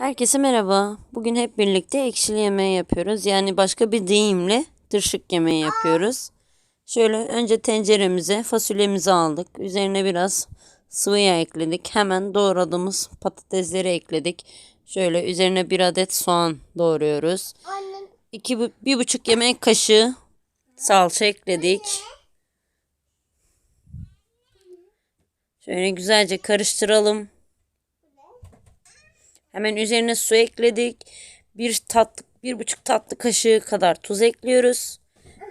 Herkese merhaba. Bugün hep birlikte ekşili yemeği yapıyoruz. Yani başka bir deyimle tırşık yemeği yapıyoruz. Şöyle önce tenceremize fasulyemizi aldık. Üzerine biraz sıvı yağ ekledik. Hemen doğradığımız patatesleri ekledik. Şöyle üzerine bir adet soğan doğruyoruz. İki, bir buçuk yemek kaşığı salça ekledik. Şöyle güzelce karıştıralım. Hemen üzerine su ekledik. Bir tatlı, bir buçuk tatlı kaşığı kadar tuz ekliyoruz.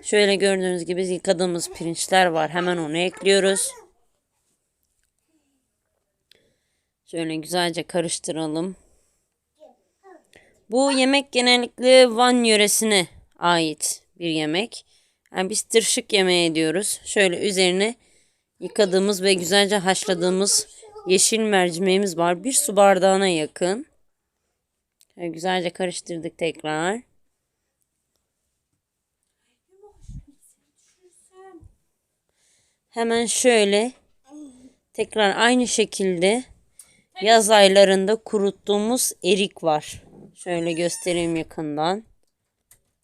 Şöyle gördüğünüz gibi yıkadığımız pirinçler var. Hemen onu ekliyoruz. Şöyle güzelce karıştıralım. Bu yemek genellikle Van yöresine ait bir yemek. Yani biz tırşık yemeği diyoruz. Şöyle üzerine yıkadığımız ve güzelce haşladığımız yeşil mercimeğimiz var. Bir su bardağına yakın. Şöyle güzelce karıştırdık tekrar. Hemen şöyle tekrar aynı şekilde yaz aylarında kuruttuğumuz erik var. Şöyle göstereyim yakından.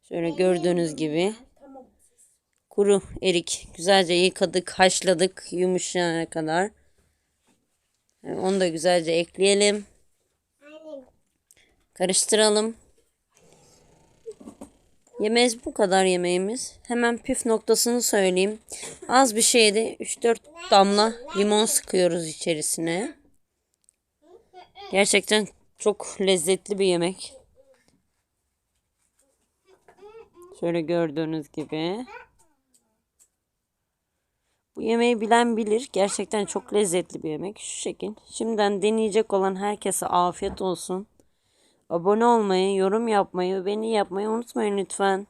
Şöyle gördüğünüz gibi kuru erik güzelce yıkadık, haşladık yumuşayana kadar. Onu da güzelce ekleyelim. Karıştıralım. Yemeğimiz bu kadar yemeğimiz. Hemen püf noktasını söyleyeyim. Az bir şeyde 3-4 damla limon sıkıyoruz içerisine. Gerçekten çok lezzetli bir yemek. Şöyle gördüğünüz gibi. Bu yemeği bilen bilir. Gerçekten çok lezzetli bir yemek. Şu şekil. Şimdiden deneyecek olan herkese afiyet olsun. Abone olmayı, yorum yapmayı, beni yapmayı unutmayın lütfen.